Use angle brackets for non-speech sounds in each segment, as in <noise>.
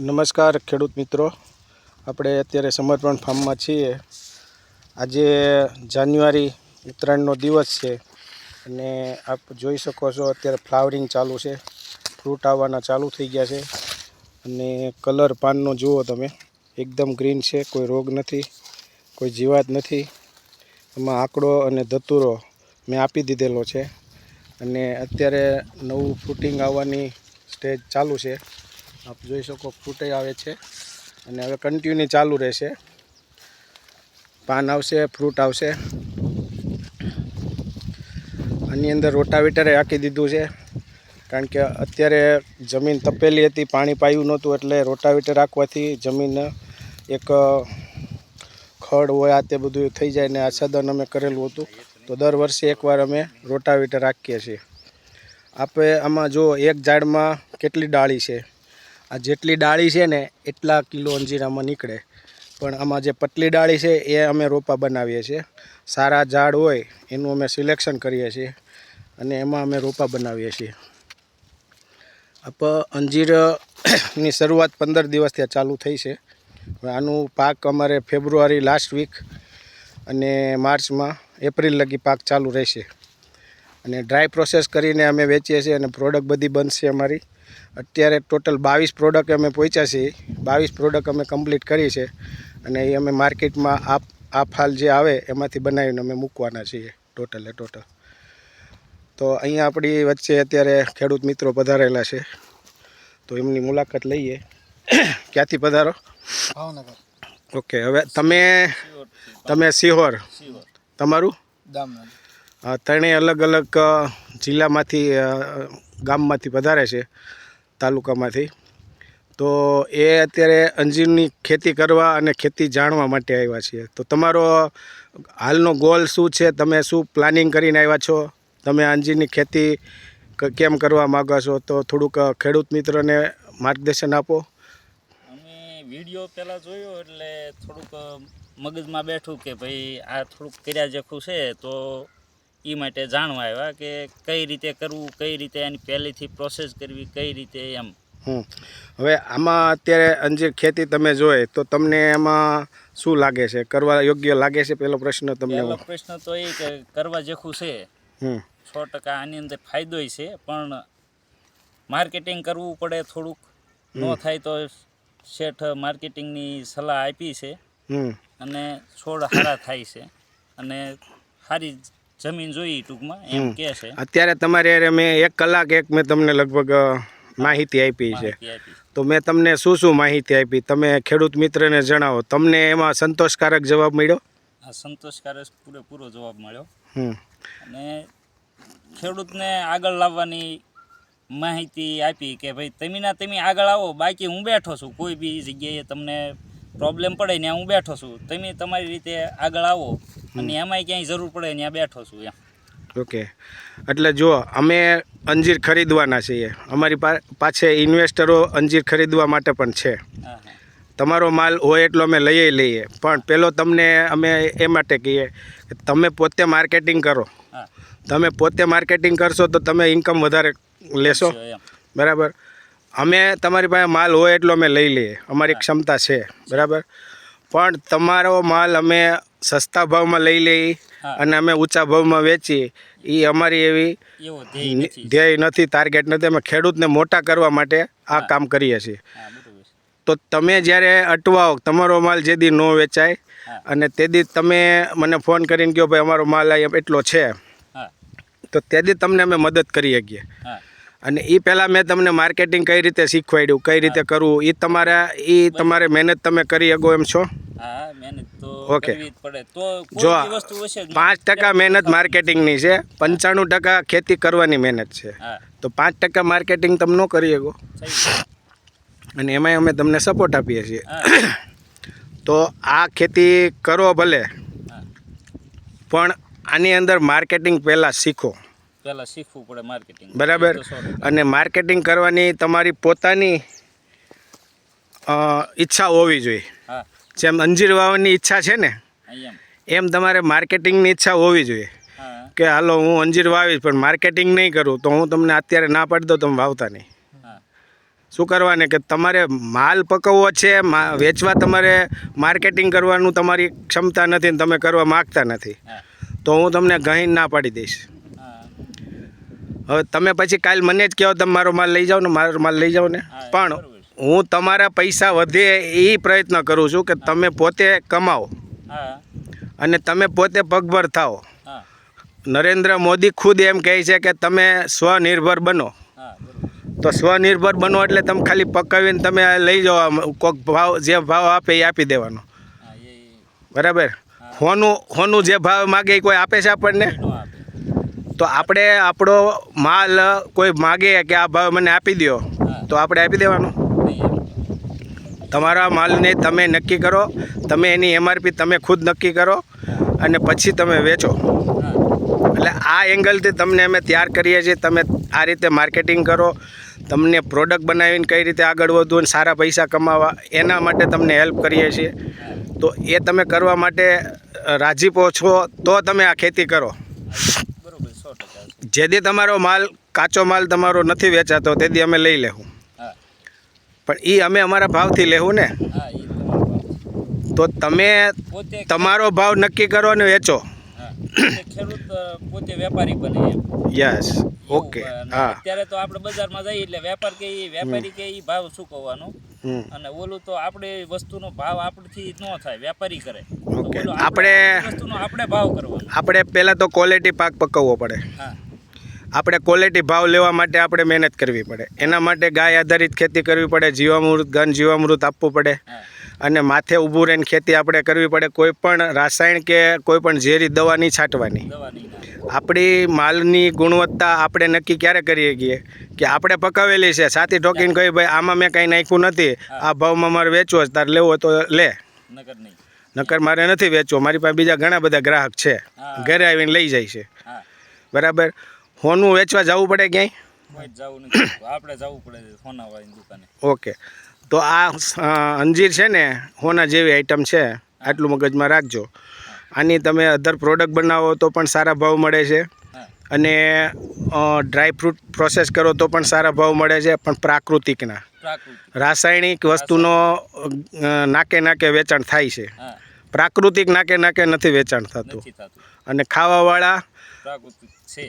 નમસ્કાર ખેડૂત મિત્રો. આપણે અત્યારે સમર્પણ ફાર્મમાં છીએ. આજે જાન્યુઆરી ઉત્તરાયણનો દિવસ છે અને આપ જોઈ શકો છો અત્યારે ફ્લાવરિંગ ચાલુ છે. ફ્રૂટ આવવાના ચાલુ થઈ ગયા છે. અને કલર પાનનો જુઓ તમે. એકદમ ગ્રીન છે, કોઈ રોગ નથી, કોઈ જીવાત નથી. એમાં આંકડો અને ધતુરો મેં આપી દીધેલો છે. અને અત્યારે નવું ફ્રૂટિંગ આવવાની સ્ટેજ ચાલુ છે. આપ જોઈ શકો ફ્રૂટે આવે છે. અને હવે કન્ટિન્યુ ચાલુ રહેશે. પાન આવશે ફ્રૂટ આવશે. આની અંદર રોટાવેટરે હાંકી દીધું છે. કારણ કે અત્યારે જમીન તપેલી હતી, પાણી પાયું નહોતું, એટલે રોટાવેટર રાખવાથી જમીન એક ખડ હોય, આ તે બધું થઈ જાય ને આચ્છાદન અમે કરેલું હતું. તો દર વર્ષે એકવાર અમે રોટાવેટર રાખીએ છીએ. આપણે આમાં જો એક ઝાડમાં કેટલી ડાળી છે? આ જેટલી ડાળી છે ને, એટલા કિલો અંજીરામાં નીકળે. પણ આમાં જે પતલી ડાળી છે, એ અમે રોપા બનાવીએ છીએ. સારા ઝાડ હોય, એનું અમે સિલેક્શન કરીએ છીએ અને એમાં અમે રોપા બનાવીએ છીએ. આપ અંજીરની શરૂઆત પંદર દિવસથી ત્યાં ચાલુ થઈ છે. આનું પાક અમારે ફેબ્રુઆરી લાસ્ટ વીક અને માર્ચમાં એપ્રિલ લગી પાક ચાલુ રહેશે. અને ડ્રાય પ્રોસેસ કરીને અમે વેચીએ છીએ અને પ્રોડક્ટ બધી બનશે અમારી. અત્યારે ટોટલ બાવીસ પ્રોડક્ટ અમે પહોંચ્યા છીએ. બાવીસ પ્રોડક્ટ અમે કમ્પ્લીટ કરી છે અને એ અમે માર્કેટમાં આ આ ફાલ જે આવે એમાંથી બનાવીને અમે મૂકવાના છીએ ટોટલે ટોટલ. તો અહીંયા આપણી વચ્ચે અત્યારે ખેડૂત મિત્રો પધારેલા છે. તો એમની મુલાકાત લઈએ. ક્યાંથી પધારો? ભાવનગર. ઓકે હવે તમે તમે સિહોર. તમારું? દામનગર. ત્રણેય અલગ અલગ જિલ્લામાંથી ગામમાંથી પધારે છે. તાલુકામાંથી. તો એ અત્યારે અંજીરની ખેતી કરવા અને ખેતી જાણવા માટે આવ્યા છીએ. તો તમારો હાલનો ગોલ શું છે? તમે શું પ્લાનિંગ કરીને આવ્યા છો? તમે અંજીરની ખેતી કેમ કરવા માગો છો? તો થોડુંક ખેડૂત મિત્રોને માર્ગદર્શન આપો. અમે વીડિયો પહેલાં જોયો એટલે થોડુંક મગજમાં બેઠું કે ભાઈ આ થોડુંક કર્યા જેખું છે તો એ માટે જાણવા આવ્યા કે કઈ રીતે કરવું કઈ રીતે એની પહેલેથી પ્રોસેસ કરવી કઈ રીતે એમ. હમ. હવે આમાં અત્યારે અંજીર ખેતી તમે જોઈ તો તમને એમાં શું લાગે છે? કરવા યોગ્ય લાગે છે? પહેલો પ્રશ્ન તમને પહેલો પ્રશ્ન તો એ કે કરવા જેખું છે સો ટકા આની અંદર ફાયદોય છે પણ માર્કેટિંગ કરવું પડે થોડુંક. ન થાય તો શેઠ માર્કેટિંગની સલાહ આપી છે. અને છોડ સારા થાય છે. અને સારી જમીન જોઈ ટૂંકમાં એમ કે છે. અત્યારે તમારે મેં એક કલાક એક મેં તમને લગભગ માહિતી આપી છે. તો મેં તમને શું શું માહિતી આપી? તમે ખેડૂત મિત્રને જણાવો. તમને એમાં સંતોષકારક જવાબ મળ્યો? આ સંતોષકારક પૂરેપૂરો જવાબ મળ્યો. અને ખેડૂતને આગળ લાવવાની માહિતી આપી કે ભાઈ તમે ના તમે આગળ આવો બાકી હું બેઠો છું. કોઈ બી જગ્યાએ તમને પ્રોબ્લેમ પડે ત્યાં હું બેઠો છું. તમે તમારી રીતે આગળ આવો અને એમાંય ક્યાંય જરૂર પડે ત્યાં બેઠો છું એમ. ઓકે. એટલે જો અમે અંજીર ખરીદવાના છીએ. અમારી પા- પાછે ઇન્વેસ્ટરો અંજીર ખરીદવા માટે પણ છે. તમારો માલ હોય એટલો અમે લઈએ લઈએ. પણ પેલો તમને અમે એ માટે કહીએ કે તમે પોતે માર્કેટિંગ કરો. તમે પોતે માર્કેટિંગ કરશો તો તમે ઇન્કમ વધારે લેશો. બરાબર? અમે તમારી પાસે માલ હોય એટલો અમે લઈ લઈએ. અમારી ક્ષમતા છે બરાબર? પણ તમારો માલ અમે સસ્તા ભાવમાં લઈ લઈએ અને અમે ઊંચા ભાવમાં વેચીએ. એ અમારી એવી ધ્યેય નથી. ટાર્ગેટ નથી અમે ખેડૂતને મોટા કરવા માટે આ કામ કરીએ છીએ. તો તમે જ્યારે અટવાઓ તમારો માલ જે દી ન વેચાય અને તે દી તમે મને ફોન કરીને કહો ભાઈ અમારો માલ અહીંયા એટલો છે. તો તે દી તમને અમે મદદ કરી શકીએ. અને એ પહેલાં મેં તમને માર્કેટિંગ કઈ રીતે શીખવાડ્યું કઈ રીતે કરવું એ તમારા એ તમારે મહેનત તમે કરી શકો એમ છો? ઓકે. જ. પાંચ ટકા મહેનત માર્કેટિંગની છે પંચાણું ટકા ખેતી કરવાની મહેનત છે. તો પાંચ ટકા માર્કેટિંગ તમે ન કરી શકો. અને એમાંય અમે તમને સપોર્ટ આપીએ છીએ. તો આ ખેતી કરો ભલે. પણ આની અંદર માર્કેટિંગ પહેલાં શીખો. પહેલા શીખવું પડે માર્કેટિંગ બરાબર. અને માર્કેટિંગ કરવાની તમારી પોતાની ઈચ્છા હોવી જોઈએ. જેમ અંજીર વાવવાની ઈચ્છા છે ને એમ. તમારે માર્કેટિંગની ઈચ્છા હોવી જોઈએ. કે હાલો હું અંજીર વાવીશ પણ માર્કેટિંગ નહીં કરું તો હું તમને અત્યારે ના પાડી દઉં તમે વાવતા નહીં. શું કરવાને કે તમારે માલ પકવવો છે વેચવા તમારે માર્કેટિંગ કરવાનું તમારી ક્ષમતા નથી ને તમે કરવા માગતા નથી. તો હું તમને ગહીન ના પાડી દઈશ. હવે તમે પછી કાલ મને જ કહો તમે મારો માલ લઈ જાઓ ને મારો માલ લઈ જાઓ ને. પણ હું તમારા પૈસા વધે એ પ્રયત્ન કરું છું કે તમે પોતે કમાઓ અને તમે પોતે પગભર થાઓ. નરેન્દ્ર મોદી ખુદ એમ કહે છે કે તમે સ્વનિર્ભર બનો. તો સ્વનિર્ભર બનો એટલે તમે ખાલી પકાવીને તમે લઈ જાઓ કોઈક કોક ભાવ જે ભાવ આપે એ આપી દેવાનો. બરાબર? હોનું હોનું જે ભાવ માગે એ કોઈ આપે છે આપણને? તો આપણે આપણો માલ કોઈ માગે કે આ ભાવ મને આપી દો તો આપણે આપી દેવાનો. તમારા માલને તમે નક્કી કરો તમે એની એમઆરપી તમે ખુદ નક્કી કરો અને પછી તમે વેચો. એટલે આ એંગલથી તમને અમે તૈયાર કરીએ છીએ તમે આ રીતે માર્કેટિંગ કરો તમને પ્રોડક્ટ બનાવીને કઈ રીતે આગળ વધવું અને સારા પૈસા કમાવા એના માટે તમને હેલ્પ કરીએ છીએ. તો એ તમે કરવા માટે રાજીપો છો તો તમે આ ખેતી કરો. છે. જેથી તમારો માલ કાચો માલ તમારો નથી વેચાતો તે દી અમે લઈ લેવું હા પણ એ અમે અમારા ભાવથી લેવું ને. તો તમે તમારો ભાવ નક્કી કરો અને વેચો હા ખેડૂત પોતે વેપારી બને યસ ઓકે. હા અત્યારે તો આપણે બજારમાં જઈએ એટલે વેપાર કે વેપારી કે એ ભાવ શું હમ અને ઓલું તો આપણે વસ્તુનો ભાવ આપણથી ન થાય વેપારી કરે. ઓકે. આપણે- વસ્તુનો આપણે ભાવ કરવો આપણે પહેલાં તો ક્વોલિટી પાક પકવવો પડે. હા. આપણે ક્વોલિટી ભાવ લેવા માટે આપણે મહેનત કરવી પડે. એના માટે ગાય આધારિત ખેતી કરવી પડે જીવામૃત ઘન જીવામૃત આપવું પડે. હા. અને માથે ઊભું રહીને ખેતી આપણે કરવી પડે કોઈ પણ રાસાયણ કે કોઈ પણ ઝેરી દવા નહીં છાંટવાની. આપણી માલની ગુણવત્તા આપણે નક્કી ક્યારે કરીએ છીએ? કે આપણે પકાવેલી છે સાથી ઠોકીને કહી ભાઈ આમાં મેં કંઈ નાખ્યું નથી. આ ભાવમાં મારે વેચવો છે તારે લેવો તો લે. નકર મારે નથી વેચવો મારી પાસે બીજા ઘણા બધા ગ્રાહક છે. ઘરે આવીને લઈ જાય છે. બરાબર? હોનું વેચવા જવું પડે ક્યાંય? આપણે જવું પડે દુકાને. ઓકે. તો આ અંજીર છે ને હોના જેવી આઈટમ છે. આટલું મગજમાં રાખજો. આની તમે અધર પ્રોડક્ટ બનાવો તો પણ સારા ભાવ મળે છે. અને ડ્રાય ફ્રૂટ પ્રોસેસ કરો તો પણ સારા ભાવ મળે છે પણ પ્રાકૃતિકના. રાસાયણિક વસ્તુનો નાકે નાકે વેચાણ થાય છે. પ્રાકૃતિક નાકે નાકે નથી વેચાણ થતું. અને ખાવાવાળા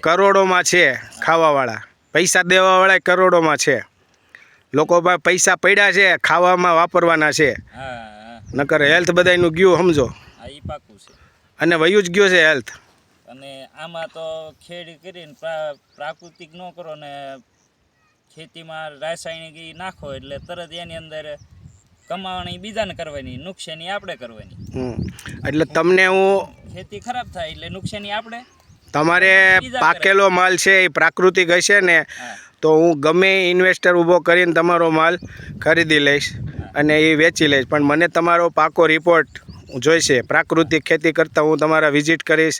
કરોડોમાં છે ખાવાવાળા. પૈસા દેવાવાળા કરોડોમાં છે. લોકો પાસે પૈસા પડ્યા છે ખાવામાં વાપરવાના છે. નકર હેલ્થ બધાયનું ગયું સમજો. અને વયું જ ગયું છે હેલ્થ અને આમાં તો ખેડ કરીને પ્રા- પ્રાકૃતિક ન કરો ને ખેતીમાં રાસાયણિક નાખો એટલે તરત એની અંદર કમાણી બીજાને કરવાની નુકસાની આપણે કરવાની. એટલે તમને હું ખેતી ખરાબ થાય એટલે નુકસાની આપણે તમારે પાકેલો માલ છે એ પ્રાકૃતિક હશે ને તો હું ગમે ઇન્વેસ્ટર ઊભો કરીને તમારો માલ ખરીદી લઈશ અને એ વેચી લઈશ. પણ મને તમારો પાકો રિપોર્ટ જોઈશે. પ્રાકૃતિક ખેતી કરતાં હું તમારા વિઝિટ કરીશ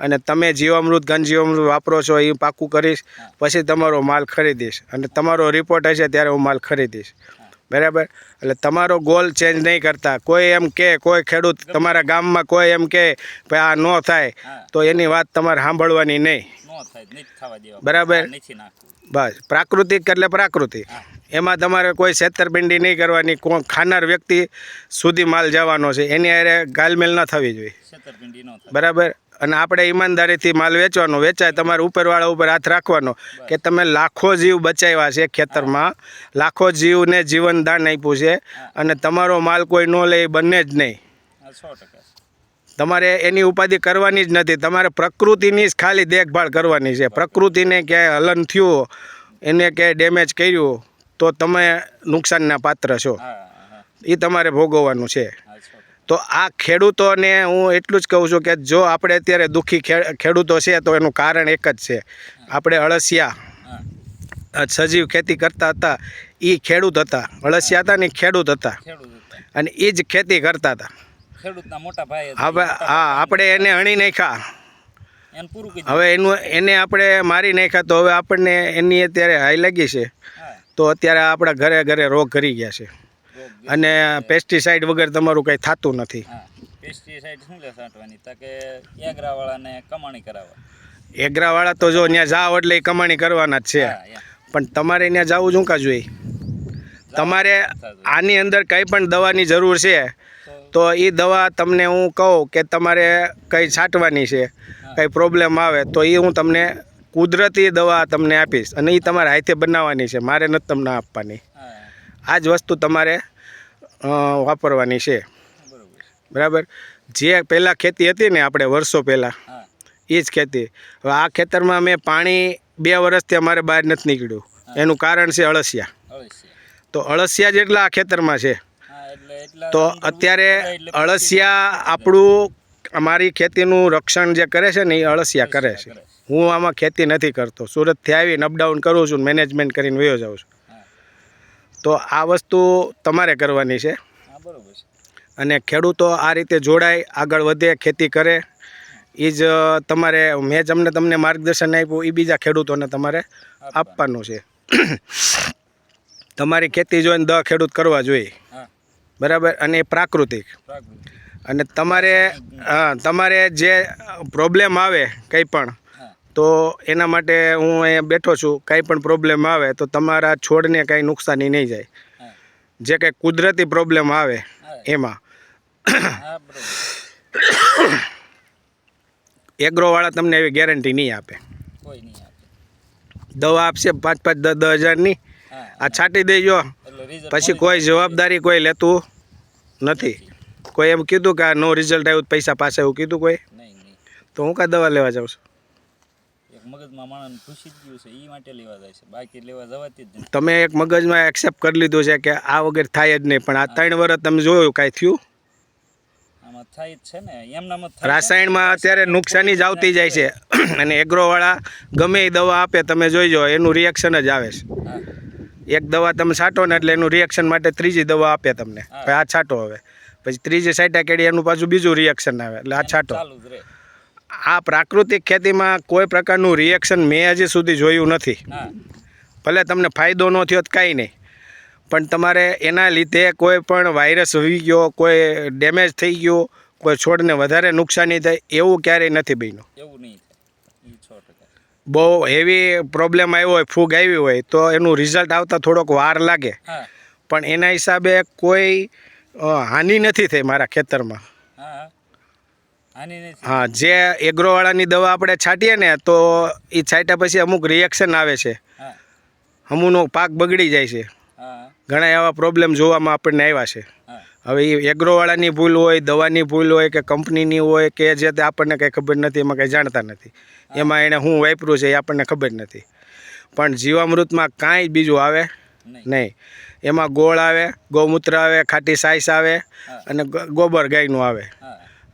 અને તમે જીવામૃત ઘન જીવામૃત વાપરો છો એ પાકું કરીશ. પછી તમારો માલ ખરીદીશ. અને તમારો રિપોર્ટ હશે ત્યારે હું માલ ખરીદીશ. બરાબર? એટલે તમારો ગોલ ચેન્જ નહીં કરતા. કોઈ એમ કે કોઈ ખેડૂત તમારા ગામમાં કોઈ એમ કે ભાઈ આ ન થાય. તો એની વાત તમારે સાંભળવાની નહીં. બરાબર. બસ. પ્રાકૃતિક એટલે પ્રાકૃતિક એમાં તમારે કોઈ છેતરપિંડી નહીં કરવાની. કોણ ખાનાર વ્યક્તિ સુધી માલ જવાનો છે. એની અરે ગાલમેલ ન થવી જોઈએ. બરાબર? અને આપણે ઈમાનદારીથી માલ વેચવાનો વેચાય તમારે ઉપરવાળા ઉપર હાથ રાખવાનો કે તમે લાખો જીવ બચાવ્યા છે ખેતરમાં લાખો જીવને જીવનદાન આપ્યું છે અને તમારો માલ કોઈ ન લે એ બંને જ નહીં. સો ટકા. તમારે એની ઉપાધિ કરવાની જ નથી તમારે પ્રકૃતિની જ ખાલી દેખભાળ કરવાની છે. પ્રકૃતિને ક્યાંય હલન થયું એને ક્યાંય ડેમેજ કર્યું તો તમે નુકસાનના પાત્ર છો. એ તમારે ભોગવવાનું છે. તો આ ખેડૂતોને હું એટલું જ કહું છું કે જો આપણે અત્યારે દુઃખી ખેડૂતો છે તો એનું કારણ એક જ છે. આપણે અળસિયા સજીવ ખેતી કરતા હતા એ ખેડૂત હતા. અળસિયા હતા ને ખેડૂત હતા. અને એ જ ખેતી કરતા હતા. હવે હા આપણે એને હણી નાખ્યા. હવે એનું એને આપણે મારી નાખ્યા તો હવે આપણને એની અત્યારે હાઈ લાગી છે. તો અત્યારે આપણા ઘરે ઘરે રોગ કરી ગયા છે. અને પેસ્ટિસાઇડ વગર તમારું કંઈ થતું નથી. પેસ્ટિસાઇડ શું લે છાંટવાની તા કે એગરાવાળાને કમાણી કરાવવા. એગરાવાળા તો જો ત્યાં જાઓ એટલે એ કમાણી કરવાના જ છે. પણ તમારે ત્યાં જવું શું કા જોઈએ? તમારે આની અંદર કંઈ પણ દવાની જરૂર છે તો એ દવા તમને હું કહું કે તમારે કંઈ છાંટવાની છે કંઈ પ્રોબ્લેમ આવે તો એ હું તમને કુદરતી દવા તમને આપીશ. અને એ તમારે હાથે બનાવવાની છે મારે નથી તમને આપવાની. આ જ વસ્તુ તમારે વાપરવાની છે. બરાબર? જે પહેલાં ખેતી હતી ને આપણે વર્ષો પહેલાં એ જ ખેતી. હવે આ ખેતરમાં મેં પાણી બે વર્ષથી અમારે બહાર નથી નીકળ્યું. એનું કારણ છે અળસિયા. તો અળસિયા જેટલા આ ખેતરમાં છે તો અત્યારે અળસિયા આપણું અમારી ખેતીનું રક્ષણ જે કરે છે ને એ અળસિયા કરે છે. હું આમાં ખેતી નથી કરતો. સુરતથી આવીને અપડાઉન કરું છું મેનેજમેન્ટ કરીને વયો જાઉં છું. તો આ વસ્તુ તમારે કરવાની છે. અને ખેડૂતો આ રીતે જોડાય આગળ વધે ખેતી કરે એ જ તમારે મેં જમને તમને માર્ગદર્શન આપ્યું એ બીજા ખેડૂતોને તમારે આપવાનું. છે. <coughs> તમારી ખેતી જોઈને દહ ખેડૂત કરવા જોઈએ. બરાબર? અને એ પ્રાકૃતિક. અને તમારે તમારે જે પ્રોબ્લેમ આવે કંઈ પણ તો એના માટે હું અહીંયા બેઠો છું. કાંઈ પણ પ્રોબ્લેમ આવે તો તમારા છોડને કાંઈ નુકસાની નહીં જાય. જે કંઈ કુદરતી પ્રોબ્લેમ આવે એમાં. એગ્રોવાળા તમને એવી ગેરંટી નહીં આપે. કોઈ દવા આપશે પાંચ પાંચ દસ દસ હજારની. આ છાંટી દેજો. પછી કોઈ જવાબદારી કોઈ લેતું નથી. કોઈ એમ કીધું કે આ નો રિઝલ્ટ આવ્યું પૈસા પાસે એવું કીધું કોઈ? તો હું કાં દવા લેવા જાઉં છું? મગજમાં માણસ ઘૂસી જ ગયું છે એ માટે લેવા જાય છે. બાકી લેવા જવાતી જ નથી. તમે એક મગજમાં એક્સેપ્ટ કરી લીધું છે કે આ વગર થાય જ નહીં પણ આ ત્રણ વર્ષ તમે જોયું કાંઈ થયું? આમાં થાય જ છે ને એમનામાં. રાસાયણમાં અત્યારે નુકસાની જ આવતી જાય છે. અને એગ્રોવાળા ગમે એ દવા આપે તમે જોઈજો એનું રિએક્શન જ આવે છે. એક દવા તમે છાંટો ને એટલે એનું રિએક્શન માટે ત્રીજી દવા આપે તમને. આ છાંટો હવે. પછી ત્રીજી સાઈટા કેડી એનું પાછું બીજું રિએક્શન આવે એટલે આ છાંટો. ચાલુ જ રહે. આ પ્રાકૃતિક ખેતીમાં કોઈ પ્રકારનું રિએક્શન મેં હજી સુધી જોયું નથી. ભલે તમને ફાયદો ન થયો તો કાંઈ નહીં. પણ તમારે એના લીધે કોઈ પણ વાયરસ હોઈ ગયો કોઈ ડેમેજ થઈ ગયો કોઈ છોડને વધારે નુકસાની થાય એવું ક્યારેય નથી બન્યું. એવું નહીં બહુ હેવી પ્રોબ્લેમ આવ્યો હોય ફૂગ આવી હોય તો એનું રિઝલ્ટ આવતા થોડોક વાર લાગે. પણ એના હિસાબે કોઈ હાનિ નથી થઈ મારા ખેતરમાં. હા જે એગ્રોવાળાની દવા આપણે છાંટીએ ને તો એ છાંટ્યા પછી અમુક રિએક્શન આવે છે. અમુનો પાક બગડી જાય છે. ઘણા એવા પ્રોબ્લેમ જોવામાં આપણને આવ્યા છે. હવે એ એગ્રોવાળાની ભૂલ હોય દવાની ભૂલ હોય કે કંપનીની હોય કે જે તે આપણને કંઈ ખબર નથી એમાં કંઈ જાણતા નથી. એમાં એણે શું વાપર્યું છે એ આપણને ખબર નથી. પણ જીવામૃતમાં કાંઈ બીજું આવે નહીં. એમાં ગોળ આવે ગૌમૂત્ર આવે ખાટી સાઈસ આવે અને ગોબર ગાયનું આવે.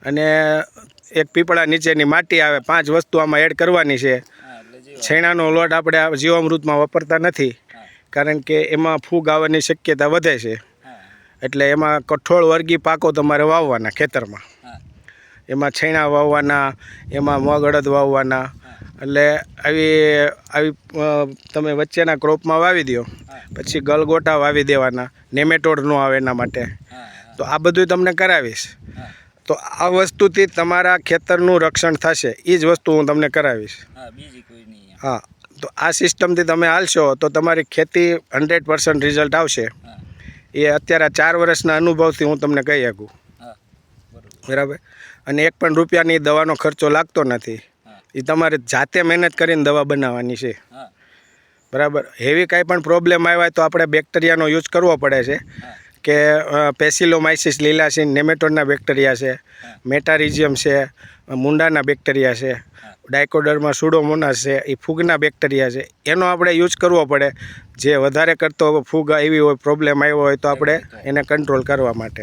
અને એક પીપળા નીચેની માટી આવે પાંચ વસ્તુ આમાં એડ કરવાની છે. છેણાનો લોટ આપણે જીવામૃતમાં વાપરતા નથી કારણ કે એમાં ફૂગ આવવાની શક્યતા વધે છે. એટલે એમાં કઠોળ વર્ગી પાકો તમારે વાવવાના ખેતરમાં. એમાં છેણા વાવવાના એમાં મગ અડદ વાવવાના એટલે આવી આવી તમે વચ્ચેના ક્રોપમાં વાવી દો પછી ગલગોટા વાવી દેવાના નેમેટોડ ન આવે એના માટે. તો આ બધું તમને કરાવીશ. તો આ વસ્તુથી તમારા ખેતરનું રક્ષણ થશે. એ જ વસ્તુ હું તમને કરાવીશ. હા તો આ સિસ્ટમથી તમે હાલશો તો તમારી ખેતી હંડ્રેડ પર્સન્ટ રિઝલ્ટ આવશે. એ અત્યારે ચાર વર્ષના અનુભવથી હું તમને કહી શકું. બરાબર. અને એક પણ રૂપિયાની દવાનો ખર્ચો લાગતો નથી. એ તમારે જાતે મહેનત કરીને દવા બનાવવાની છે. બરાબર? હેવી કાંઈ પણ પ્રોબ્લેમ આવ્યા તો આપણે બેક્ટેરિયાનો યુઝ કરવો પડે છે. કે પેસિલોમાઇસિસ લીલાસીન નેમેટોડના બેક્ટેરિયા છે મેટારિઝિયમ છે મુંડાના બેક્ટેરિયા છે ડાયકોડરમાં સુડોમોનાસ છે એ ફૂગના બેક્ટેરિયા છે. એનો આપણે યુઝ કરવો પડે. જે વધારે કરતો ફૂગ આવી હોય પ્રોબ્લેમ આવ્યો હોય તો આપણે એને કંટ્રોલ કરવા માટે.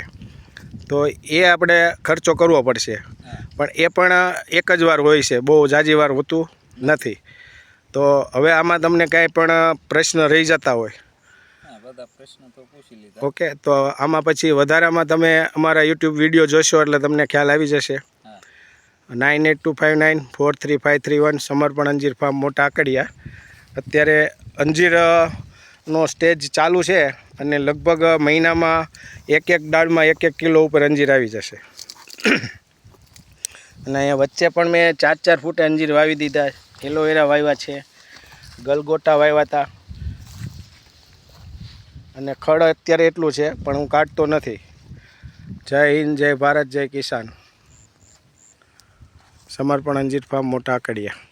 તો એ આપણે ખર્ચો કરવો પડશે. પણ એ પણ એક જ વાર હોય છે. બહુ જાજી વાર હોતું નથી. તો હવે આમાં તમને કાંઈ પણ પ્રશ્ન રહી જતા હોય બધા પ્રશ્નો તો પૂછી લીધા. ઓકે તો આમાં પછી વધારામાં તમે અમારા યુટ્યુબ વીડિયો જોશો એટલે તમને ખ્યાલ આવી જશે. Nine eight two five nine four three five three one Samarpan Anjeer farm મોટા આકડિયા અત્યારે અંજીરનો સ્ટેજ ચાલુ છે અને લગભગ મહિનામાં એક એક દાળમાં એક એક કિલો ઉપર અંજીર આવી જશે. અને અહીંયા વચ્ચે પણ મેં ચાર ચાર ફૂટે અંજીર વાવી દીધા. એલોવેરા વાવ્યા છે. ગલગોટા વાવ્યા હતા. અને ખડ અત્યારે એટલું છે, પણ હું કાઢતો નથી. જય હિન્દ, જય ભારત, જય કિસાન. સમર્પણ અંજીર ફાર્મ, મોટા આકડિયા